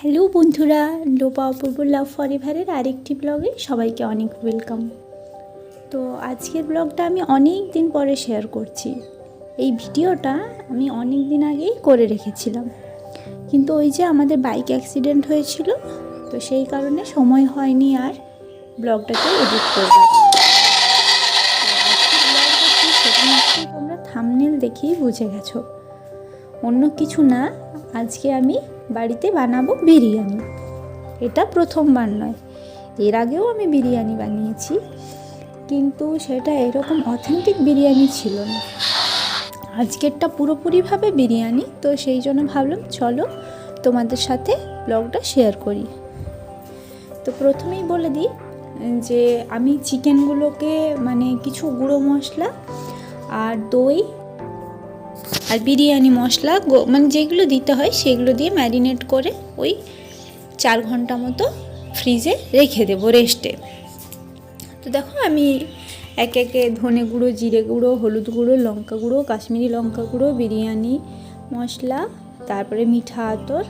Hello বন্ধুরা, লোপা অপূর্ব লাভ ফরেভারের আরেকটি ব্লগে সবাইকে অনেক ওয়েলকাম তো আজকের ব্লগটা আমি অনেক দিন পরে শেয়ার করছি। এই ভিডিওটা আমি অনেক দিন আগেই করে রেখেছিলাম। কিন্তু ওই যে আমাদের বাইক অ্যাক্সিডেন্ট হয়েছিল, তো সেই কারণে সময় হয়নি আর ব্লগটাকে এডিট করবার। তোমরা থামনেল দেখেই বুঝে গেছো। অন্য কিছু না, আজকে আমি বাড়িতে বানাবো বিরিয়ানি। এটা প্রথমবার নয়। এর আগেও আমি বিরিয়ানি বানিয়েছি, কিন্তু সেটা এরকম অথেন্টিক বিরিয়ানি ছিল না। আজকেরটা পুরোপুরিভাবে বিরিয়ানি, তো সেই জন্য ভাবলাম চলো তোমাদের সাথে ব্লগটা শেয়ার করি। তো প্রথমেই বলে দিই যে, আমি চিকেনগুলোকে মানে কিছু গুঁড়ো মশলা আর দই আর বিরিয়ানি মশলা মানে যেগুলো দিতে হয় সেগুলো দিয়ে ম্যারিনেট করে ওই চার ঘণ্টা মতো ফ্রিজে রেখে দেবো রেস্টে। তো দেখো আমি একে একে ধনে গুঁড়ো, জিরে গুঁড়ো, হলুদ গুঁড়ো, লঙ্কা গুঁড়ো, কাশ্মীরি লঙ্কা গুঁড়ো, বিরিয়ানি মশলা, তারপরে মিঠা আতর,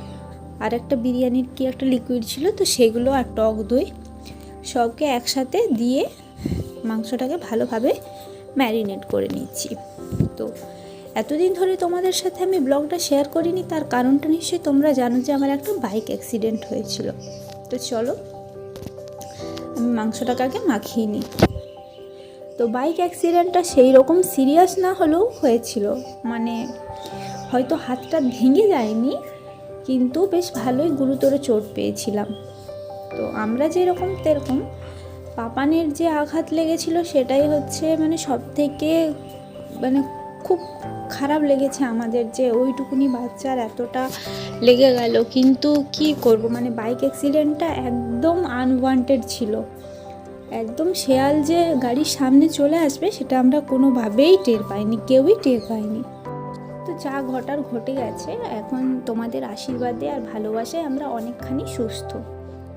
আর একটা বিরিয়ানির কি একটা লিকুইড ছিল তো সেগুলো আর টক দই সবকে একসাথে দিয়ে মাংসটাকে ভালোভাবে ম্যারিনেট করে নিচ্ছি। তো এতদিন ধরে তোমাদের সাথে আমি ব্লগটা শেয়ার করিনি, তার কারণটা নিশ্চয়ই তোমরা জানো যে আমার একটা বাইক অ্যাক্সিডেন্ট হয়েছিল। তো চলো, আমি মাংসটাকে আগে মাখিয়ে নিই। তো বাইক অ্যাক্সিডেন্টটা সেই রকম সিরিয়াস না হলেও হয়েছিল। মানে হয়তো হাতটা ভেঙে যায়নি, কিন্তু বেশ ভালোই গুরুতর চোট পেয়েছিলাম। তো আমরা যেরকম তেরকম, পাপানের যে আঘাত লেগেছিল সেটাই হচ্ছে মানে সব থেকে মানে খুব খারাপ লেগেছে আমাদের যে ওইটুকুনি বাচ্চার এতটা লেগে গেল। কিন্তু কি করব? মানে বাইক অ্যাক্সিডেন্টটা একদম আনওয়ান্টেড ছিল। একদম শেয়াল যে গাড়ির সামনে চলে আসবে সেটা আমরা কোনোভাবেই টের পাইনি, কেউই টের পাইনি তো যা ঘটার ঘটে গেছে, এখন তোমাদের আশীর্বাদে আর ভালোবাসায় আমরা অনেকখানি সুস্থ।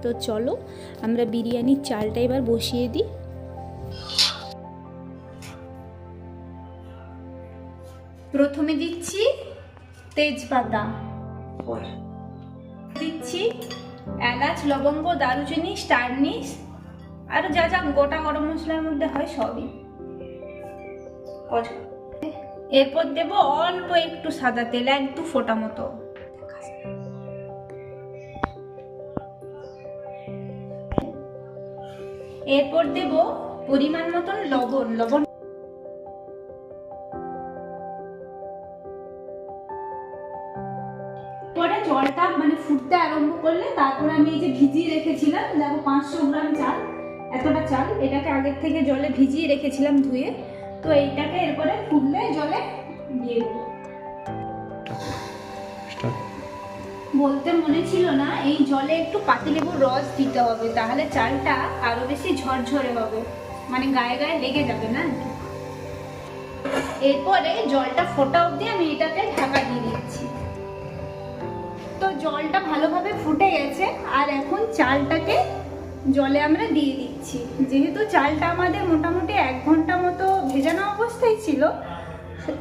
তো চলো, আমরা বিরিয়ানির চালটা এবার বসিয়ে দিই। প্রথমে দিচ্ছি তেজপাতা। দিচ্ছি এলাচ লবঙ্গ দারুচিনি স্টারনিস আর যা যা গোটা গরম মশলার মধ্যে হয় সবই। এরপর দেব অল্প একটু সাদা তেল একটু ফোটা মতো। এরপর দেব পরিমাণ মতন লবণ। লবণ ফুটতে আরম্ভ করলে তারপরে আমি এই যে ভিজিয়ে রেখেছিলাম দেখো পাঁচশো গ্রাম চাল এতটা চাল এটাকে আগের থেকে জলে ভিজিয়ে রেখেছিলাম ধুয়ে তো এইটাকে এরপরে ফুটলে জলে দিয়ে দেবো। বলতে মনে ছিল না এই জলে একটু পাতিলেবুর রস দিতে হবে তাহলে চালটা আরও বেশি ঝরঝরে হবে মানে গায়ে গায়ে লেগে যাবে না। এরপরে জলটা ফোটা অবধি আমি এটাতে ঢাকা দিয়ে দিচ্ছি। তো জলটা ভালোভাবে ফুটে গেছে, আর এখন চালটাকে জলে আমরা দিয়ে দিচ্ছি। যেহেতু চালটা আমাদের মোটামুটি এক ঘণ্টা মতো ভেজানো অবস্থায় ছিল,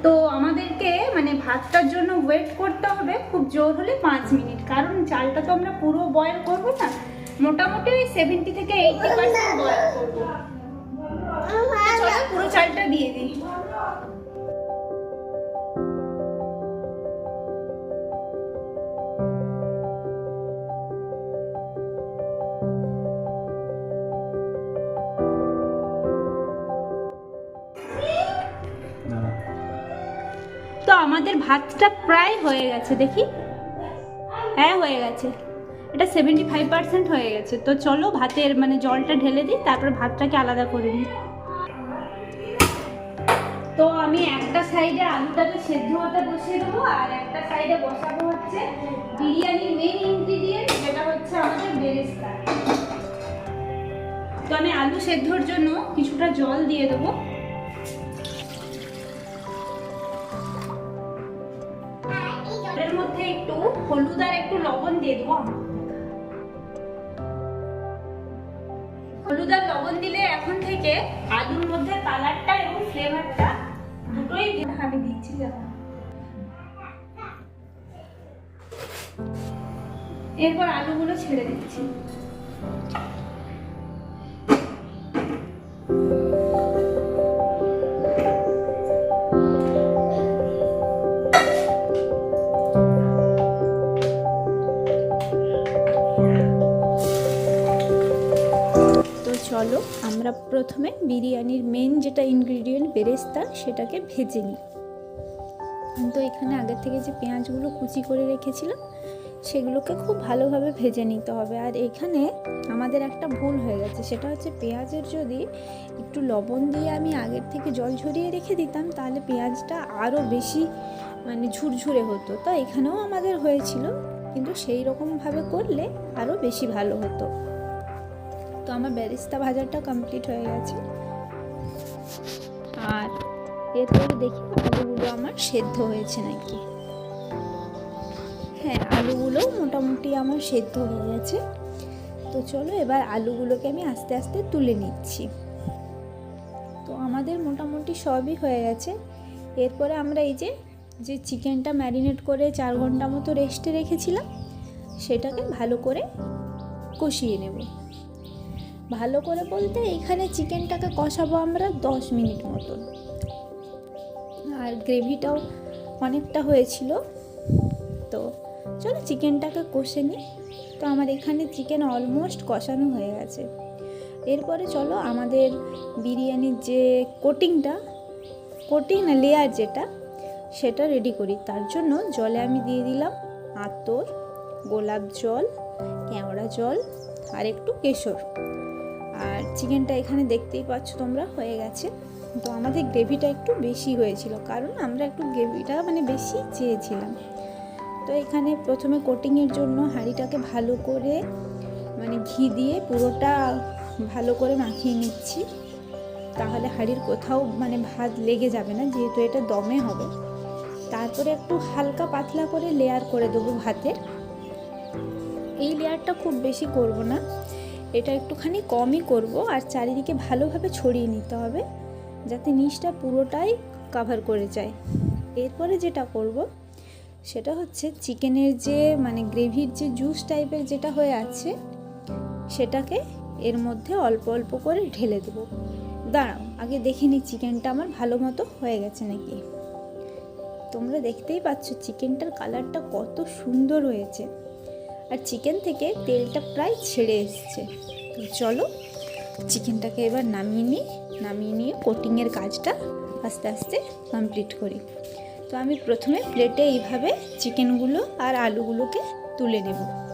তো আমাদেরকে মানে ভাতটার জন্য ওয়েট করতে হবে, খুব জোর হলে পাঁচ মিনিট। কারণ চালটা তো আমরা পুরো বয়েল করব না, মোটামুটি ওই সেভেন্টি থেকে এইটি পার্সেন্ট বয়েল করব। পুরো চালটা দিয়ে দিই। আমাদের ভাতটা প্রায় হয়ে গেছে, দেখি। হ্যাঁ হয়ে গেছে। এটা সেভেন্টি ফাইভ পার্সেন্ট হয়ে গেছে। তো চলো ভাতের মানে জলটা ঢেলে দিই, তারপর ভাতটাকে আলাদা করে নিই। তো আমি একটা সাইডে আলুটাকে সেদ্ধ হতে বসিয়ে দেবো, আর একটা সাইডে বসাবো হচ্ছে বিরিয়ানির মেন ইনগ্রিডিয়েন্ট যেটা হচ্ছে আমাদের বেরেস্তা। তো আমি আলু সেদ্ধর জন্য কিছুটা জল দিয়ে দেবো। একটু হলুদ আর একটু লবণ দিয়ে দেবো হলুদ আর লবণ দিলে এখন থেকে আলুর মধ্যে কালারটা এবং ফ্লেভারটা দুটোই আমি দিচ্ছি এরপর আলুগুলো ছেড়ে দিচ্ছি। চলো, আমরা প্রথমে বিরিয়ানির মেন যেটা ইনগ্রিডিয়েন্ট বেরেস্তা, সেটাকে ভেজে নিই। তো এখানে আগের থেকে যে পেঁয়াজগুলো কুচি করে রেখেছিলাম, সেগুলোকে খুব ভালোভাবে ভেজে নিতে হবে। আর এখানে আমাদের একটা ভুল হয়ে গেছে, সেটা হচ্ছে পেঁয়াজের যদি একটু লবণ দিয়ে আমি আগের থেকে জল ঝরিয়ে রেখে দিতাম, তাহলে পেঁয়াজটা আরও বেশি মানে ঝুরঝুরে হতো। তো এখানেও আমাদের হয়েছিল, কিন্তু সেই রকমভাবে করলে আরও বেশি ভালো হতো। তো আমার ব্যারিস্তা ভাজাটা কমপ্লিট হয়ে গেছে। আর এরপরে দেখি আলুগুলো আমার সেদ্ধ হয়েছে নাকি। হ্যাঁ আলুগুলো মোটামুটি আমার সেদ্ধ হয়ে গেছে। তো চলো এবার আলুগুলোকে আমি আস্তে আস্তে তুলে নিচ্ছি। তো আমাদের মোটামুটি সবই হয়ে গেছে। এরপরে আমরা এই যে যে চিকেনটা ম্যারিনেট করে চার ঘণ্টা মতো রেস্টে রেখেছিলাম, সেটাকে ভালো করে কষিয়ে নেব। ভালো করে বলতে এখানে চিকেনটাকে কষাবো আমরা দশ মিনিট মতন। আর গ্রেভিটাও অনেকটা হয়েছিল। তো চলো চিকেনটাকে কষে নিই। তো আমার এখানে চিকেন অলমোস্ট কষানো হয়ে গেছে। এরপরে চলো আমাদের বিরিয়ানির যে কোটিংটা, কোটিং না লেয়ার যেটা, সেটা রেডি করি। তার জন্য জলে আমি দিয়ে দিলাম আতর, গোলাপ জল, কেওড়া জল, আর একটু কেশর। চিকেনটা এখানে দেখতেই পাচ্ছ তোমরা, হয়ে গেছে। তো আমাদের গ্রেভিটা একটু বেশি হয়েছিল, কারণ আমরা একটু গ্রেভিটা মানে বেশি চেয়েছিলাম। তো এখানে প্রথমে কোটিংয়ের জন্য হাঁড়িটাকে ভালো করে মানে ঘি দিয়ে পুরোটা ভালো করে মাখিয়ে নিচ্ছি। তাহলে হাঁড়ির কোথাও মানে ভাত লেগে যাবে না, যেহেতু এটা দমে হবে। তারপরে একটু হালকা পাতলা করে লেয়ার করে দেবো ভাতের এই লেয়ারটা খুব বেশি করব না। এটা একটুখানি কমই করব আর চারিদিকে ভালোভাবে ছড়িয়ে নিতে হবে যাতে নিচটা পুরোটাই কাভার করে যায়। এরপরে যেটা করব, সেটা হচ্ছে চিকেনের যে মানে গ্রেভির যে জুস টাইপের যেটা হয়ে আছে, সেটাকে এর মধ্যে অল্প অল্প করে ঢেলে দেবো। দাঁড়াও, আগে দেখে নিই চিকেনটা আমার ভালো মতো হয়ে গেছে নাকি। তোমরা দেখতেই পাচ্ছ, চিকেনটার কালারটা কত সুন্দর হয়েছে। আর চিকেন থেকে তেলটা প্রায় ছেড়ে এসছে। তো চলো, চিকেনটাকে এবার নামিয়ে নিই। নামিয়ে নিয়ে কোটিংয়ের কাজটা আস্তে আস্তে কমপ্লিট করি। তো আমি প্রথমে প্লেটে এইভাবে চিকেনগুলো আর আলুগুলোকে তুলে নেব।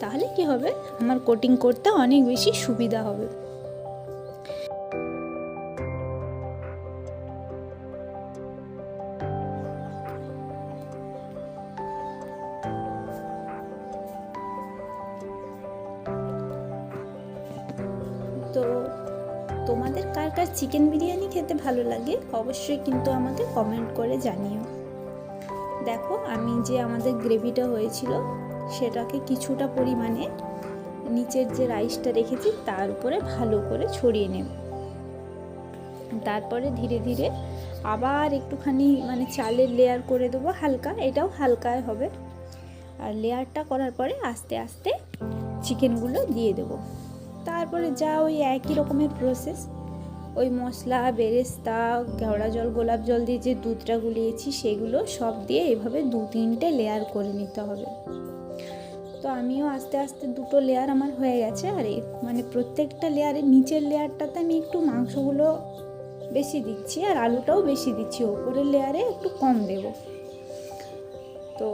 তাহলে কি হবে? আমার কোটিং করতে অনেক বেশি সুবিধা হবে। তোমাদের কার কার চিকেন বিরিয়ানি খেতে ভালো লাগে অবশ্যই কিন্তু আমাকে কমেন্ট করে জানিও। দেখো, আমি যে আমাদের গ্রেভিটা হয়েছিল, সেটাকে কিছুটা পরিমাণে নিচের যে রাইসটা রেখেছি, তার উপরে ভালো করে ছড়িয়ে নেব। তারপরে ধীরে ধীরে আবার একটুখানি মানে চালের লেয়ার করে দেবো হালকা, এটাও হালকায় হবে। আর লেয়ারটা করার পরে আস্তে আস্তে চিকেনগুলো দিয়ে দেবো। তারপরে যা ওই একই রকমের প্রসেস ওই মশলা, বেরেস্তা কেওড়া জল, গোলাপ জল দিয়ে যে দুধটা গুলিয়েছি, সেগুলো সব দিয়ে এভাবে দু তিনটে লেয়ার করে নিতে হবে। তো আমিও আস্তে আস্তে দুটো লেয়ার আমার হয়ে গেছে, আর মানে প্রত্যেকটা লেয়ারের নিচের লেয়ারটাতে আমি একটু মাংসগুলো বেশি দিচ্ছি, আর আলুটাও বেশি দিচ্ছি, ওপরের লেয়ারে একটু কম দেব। তো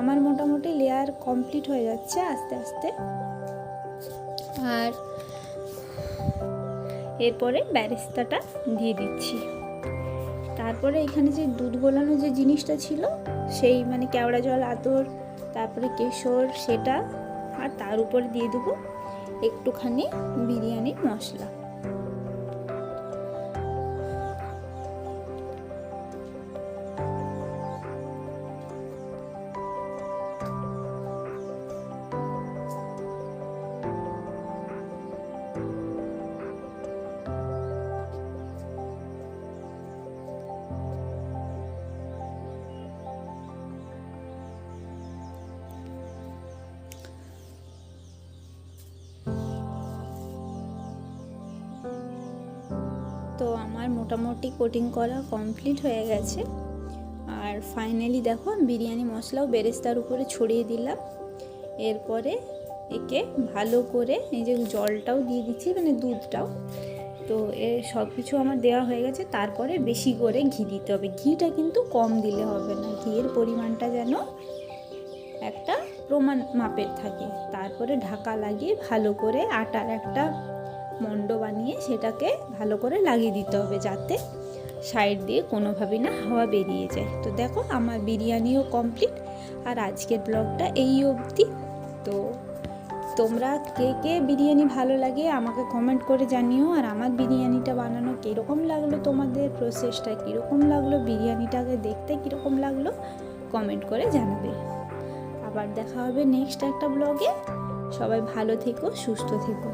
আমার মোটামুটি লেয়ার কমপ্লিট হয়ে যাচ্ছে আস্তে আস্তে। আর এরপরে ব্যারেস্তাটা দিয়ে দিচ্ছি। তারপরে এখানে যে দুধ গোলানো যে জিনিসটা ছিল, সেই মানে কেওড়া জল, আতর, তারপরে কেশর, সেটা, আর তার উপরে দিয়ে দেবো একটুখানি বিরিয়ানির মশলা। আমার মোটামুটি কোটিং করা কমপ্লিট হয়ে গেছে। আর ফাইনালি দেখো বিরিয়ানি মশলাও বেরেস্তার উপরে ছড়িয়ে দিলাম। এরপরে একে ভালো করে এই যে জলটাও দিয়ে দিচ্ছি মানে দুধটাও। তো এ সব কিছু আমার দেওয়া হয়ে গেছে, তারপরে বেশি করে ঘি দিতে হবে। ঘিটা কিন্তু কম দিলে হবে না, ঘিয়ের পরিমাণটা যেন একটা প্রমাণ মাপের থাকে। তারপরে ঢাকা লাগিয়ে ভালো করে আটার একটা বানিয়ে সেটাকে ভালো করে লাগিয়ে দিতে হবে যাতে সাইড দিয়ে কোনোভাবেই না হাওয়া বেরিয়ে যায়। তো দেখো আমার বিরিয়ানিও কমপ্লিট আর আজকের ব্লগটা এই অবধি। তো তোমরা কে কে বিরিয়ানি ভালো লাগে আমাকে কমেন্ট করে জানিও আর আমার বিরিয়ানিটা বানানো কীরকম লাগল, তোমাদের প্রসেসটা কীরকম লাগল, বিরিয়ানিটাকে দেখতে কীরকম লাগল কমেন্ট করে জানাবে। আবার দেখা হবে নেক্সট একটা ব্লগে সবাই ভালো থেকো, সুস্থ থেকো।